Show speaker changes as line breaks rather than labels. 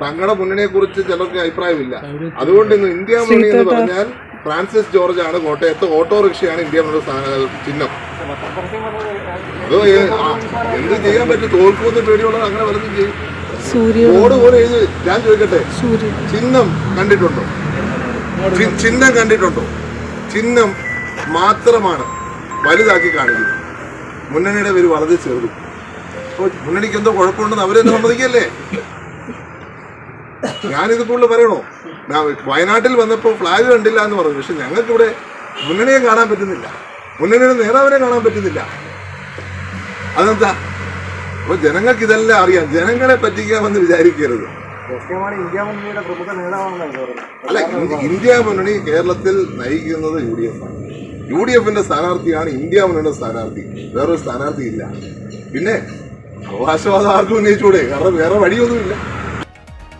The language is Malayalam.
തങ്ങളുടെ മുന്നണിയെ കുറിച്ച് ചിലർക്ക് അഭിപ്രായമില്ല. അതുകൊണ്ട് ഇന്ന് ഇന്ത്യ മുന്നണി എന്ന് പറഞ്ഞാൽ ഫ്രാൻസിസ് ജോർജ് ആണ് കോട്ടയത്ത് ഓട്ടോറിക്ഷയാണ് ഇന്ത്യ മുന്നണി ചിഹ്നം. അത് എന്ത് ചെയ്യാൻ പറ്റും? തോൽക്കുമെന്ന് പേടിയുള്ളത് അങ്ങനെ വല്ലതും ചെയ്യും.
ഓട്
ബോർഡ് പോലെ എഴുതി ഞാൻ ചോദിക്കട്ടെ? ചിഹ്നം കണ്ടിട്ടുണ്ടോ? ചിഹ്നം കണ്ടിട്ടുണ്ടോ? ചിഹ്നം മാത്രമാണ് വലുതാക്കി കാണിക്കുന്നത്. മുന്നണിയുടെ പേര് വളരെ ചെറുതും. അപ്പോൾ മുന്നണിക്ക് എന്തോ കുഴപ്പമുണ്ടെന്ന് അവരെന്നെ സമ്മതിക്കല്ലേ? ഞാനിത് കൂടുതൽ പറയണോ? വയനാട്ടിൽ വന്നപ്പോൾ ഫ്ലാഗ് കണ്ടില്ല എന്ന് പറഞ്ഞു. പക്ഷെ ഞങ്ങൾക്കിവിടെ മുന്നണിയെ കാണാൻ പറ്റുന്നില്ല. മുന്നണിയുടെ നേതാവിനെ കാണാൻ പറ്റുന്നില്ല. അതെന്താ? അപ്പൊ ജനങ്ങൾക്ക് ഇതെല്ലാം അറിയാം. ജനങ്ങളെ പറ്റിക്കാമെന്ന് വിചാരിക്കരുത്. അല്ല ഇന്ത്യ- ഇന്ത്യ മുന്നണി കേരളത്തിൽ നയിക്കുന്നത് യു ഡി എഫ് ആണ്. യു ഡി എഫിന്റെ സ്ഥാനാർത്ഥിയാണ് ഇന്ത്യ മുന്നണിയുടെ സ്ഥാനാർത്ഥി. വേറൊരു സ്ഥാനാർത്ഥി ഇല്ല പിന്നെ അവകാശവാദം ആർക്കും ഉന്നയിച്ചൂടെ കാരണം വേറെ വഴിയൊന്നുമില്ല.